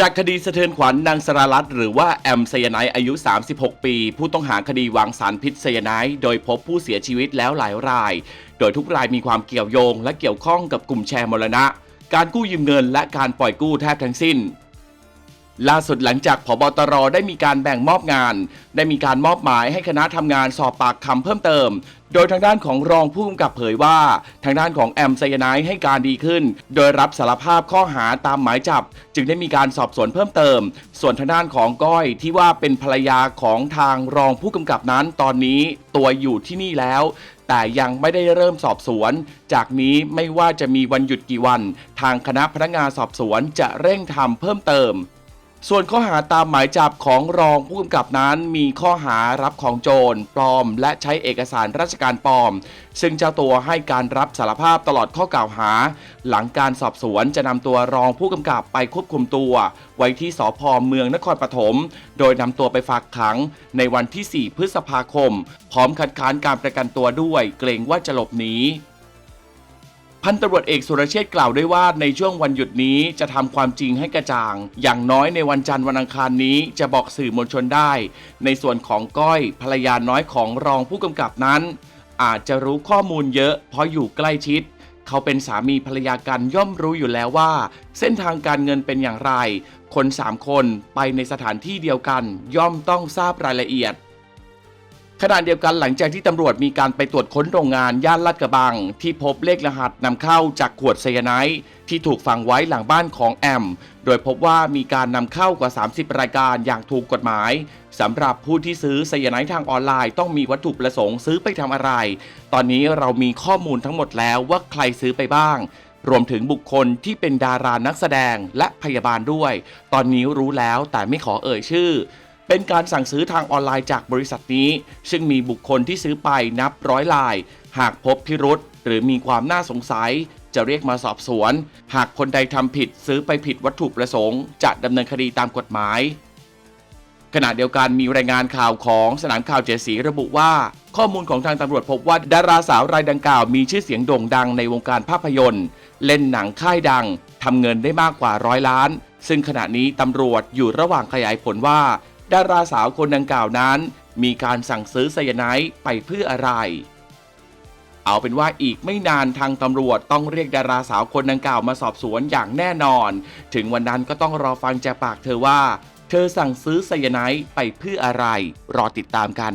จากคดีสะเทือนขวัญนางสรารัตน์หรือว่าแอมไซยาไนด์อายุ 36 ปี ผู้ต้องหาคดีวางสารพิษไซยาไนด์โดยพบผู้เสียชีวิตแล้วหลายราย โดยทุกรายมีความเกี่ยวโยง และเกี่ยวข้องกับกลุ่มแชร์มรณะ การกู้ยืมเงินและการปล่อยกู้แทบทั้งสิ้น ล่าสุดหลังจากพบตรได้มีการแบ่งมอบงาน ได้มีการมอบหมายให้คณะทำงานสอบปากคำเพิ่มเติม โดยทางด้านของรองผู้กำกับเผยว่า ทางด้านของแอมไซยาไนด์ให้การดีขึ้น โดยรับสารภาพข้อหาตามหมายจับ จึงได้มีการสอบสวนเพิ่มเติม ส่วนทางด้านของก้อยที่ว่าเป็นภรรยาของทางรองผู้กำกับนั้นตอนนี้ตัวอยู่ที่นี่แล้วแต่ยังไม่ได้เริ่มสอบสวน จากนี้ไม่ว่าจะมีวันหยุดกี่วัน ทางคณะพนักงานสอบสวนจะเร่งทำเพิ่มเติม ส่วนข้อหาตามหมายจับของรองผู้กำกับนั้นมีข้อหารับของโจรปลอม และใช้เอกสารราชการปลอม ซึ่งเจ้าตัวให้การรับสารภาพตลอดข้อกล่าวหา หลังการสอบสวนจะนำตัวรองผู้กำกับไปควบคุมตัว ไว้ที่สพเมืองนครปฐมโดยนำตัวไปฝากขังในวันที่ 4 พฤษภาคม พร้อมคัดค้านการประกันตัวด้วย เกรงว่าจะหลบหนี พันตำรวจเอกสุรเชษฐ์กล่าวด้วยว่าในช่วงวันหยุดนี้จะทำความจริงให้กระจ่าง อย่างน้อยในวันจันทร์วันอังคารนี้จะบอกสื่อมวลชนได้ ในส่วนของก้อยภรรยาน้อยของรองผู้กำกับนั้น อาจจะรู้ข้อมูลเยอะ เพราะอยู่ใกล้ชิด เขาเป็นสามีภรรยากันย่อมรู้อยู่แล้วว่า เส้นทางการเงินเป็นอย่างไร คนสามคนไปในสถานที่เดียวกัน ย่อมต้องทราบรายละเอียด ขณะเดียวกันหลังจากที่ตำรวจมีการไปตรวจค้นโรงงานย่านลาดกระบัง ที่พบเลขรหัสนำเข้าจากขวดไซยาไนด์ที่ถูกฝังไว้หลังบ้านของแอม โดยพบว่ามีการนำเข้ากว่า 30 รายการอย่างถูกกฎหมายสำหรับผู้ที่ซื้อไซยาไนด์ทางออนไลน์ต้องมีวัตถุประสงค์ซื้อไปทำอะไร ตอนนี้เรามีข้อมูลทั้งหมดแล้วว่าใครซื้อไปบ้างรวมถึงบุคคลที่เป็นดารานักแสดงและพยาบาลด้วย ตอนนี้รู้แล้วแต่ไม่ขอเอ่ยชื่อ เป็นการสั่งซื้อทางออนไลน์จากบริษัทนี้ ซึ่งมีบุคคลที่ซื้อไปนับร้อยลาย หากพบพิรุษหรือมีความน่าสงสัย จะเรียกมาสอบสวน หากคนใดทำผิดซื้อไปผิดวัตถุประสงค์ จะดำเนินคดีตามกฎหมาย ขณะเดียวกันมีรายงานข่าวของสนามข่าวเจสีระบุว่า ข้อมูลของทางตำรวจพบว่าดาราสาวรายดังกล่าวมีชื่อเสียงโด่งดังในวงการภาพยนตร์ เล่นหนังค่ายดังทำเงินได้มากกว่าร้อยล้าน ซึ่งขณะนี้ตำรวจอยู่ระหว่างขยายผลว่า ดาราสาวคนดังกล่าวนั้น มีการสั่งซื้อไซยาไนด์ไปเพื่ออะไร เอาเป็นว่าอีกไม่นานทางตำรวจต้องเรียกดาราสาวคนดังกล่าวมาสอบสวนอย่างแน่นอน ถึงวันนั้นก็ต้องรอฟังจากปากเธอว่า เธอสั่งซื้อไซยาไนด์ไปเพื่ออะไร รอติดตามกัน